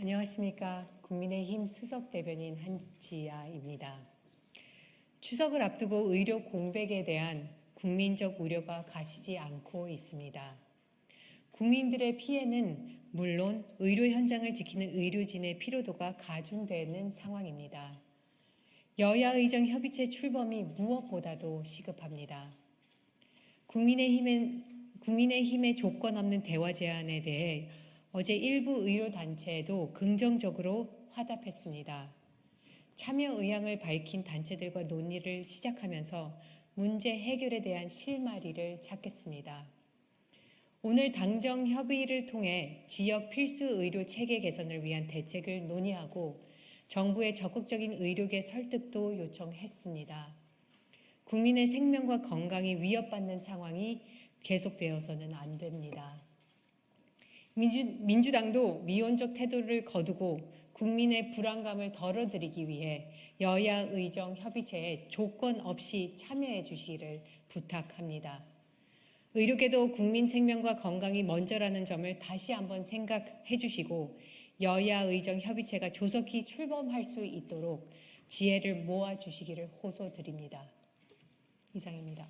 안녕하십니까. 국민의힘 수석 대변인 한지아입니다. 추석을 앞두고 의료 공백에 대한 국민적 우려가 가시지 않고 있습니다. 국민들의 피해는 물론 의료 현장을 지키는 의료진의 피로도가 가중되는 상황입니다. 여야 의정 협의체 출범이 무엇보다도 시급합니다. 국민의힘은 국민의힘의 조건 없는 대화 제안에 대해 어제 일부 의료단체도 긍정적으로 화답했습니다. 참여 의향을 밝힌 단체들과 논의를 시작하면서 문제 해결에 대한 실마리를 찾겠습니다. 오늘 당정 협의를 통해 지역 필수 의료 체계 개선을 위한 대책을 논의하고 정부의 적극적인 의료계 설득도 요청했습니다. 국민의 생명과 건강이 위협받는 상황이 계속되어서는 안 됩니다. 민주, 민주 당도 미온적 태도를 거두고 국민의 불안감을 덜어드리기 위해 여야 의정 협의체에 조건 없이 참여해 주시기를 부탁합니다. 의료계도 국민 생명과 건강이 먼저라는 점을 다시 한번 생각해 주시고 여야 의정 협의체가 조속히 출범할 수 있도록 지혜를 모아 주시기를 호소드립니다. 이상입니다.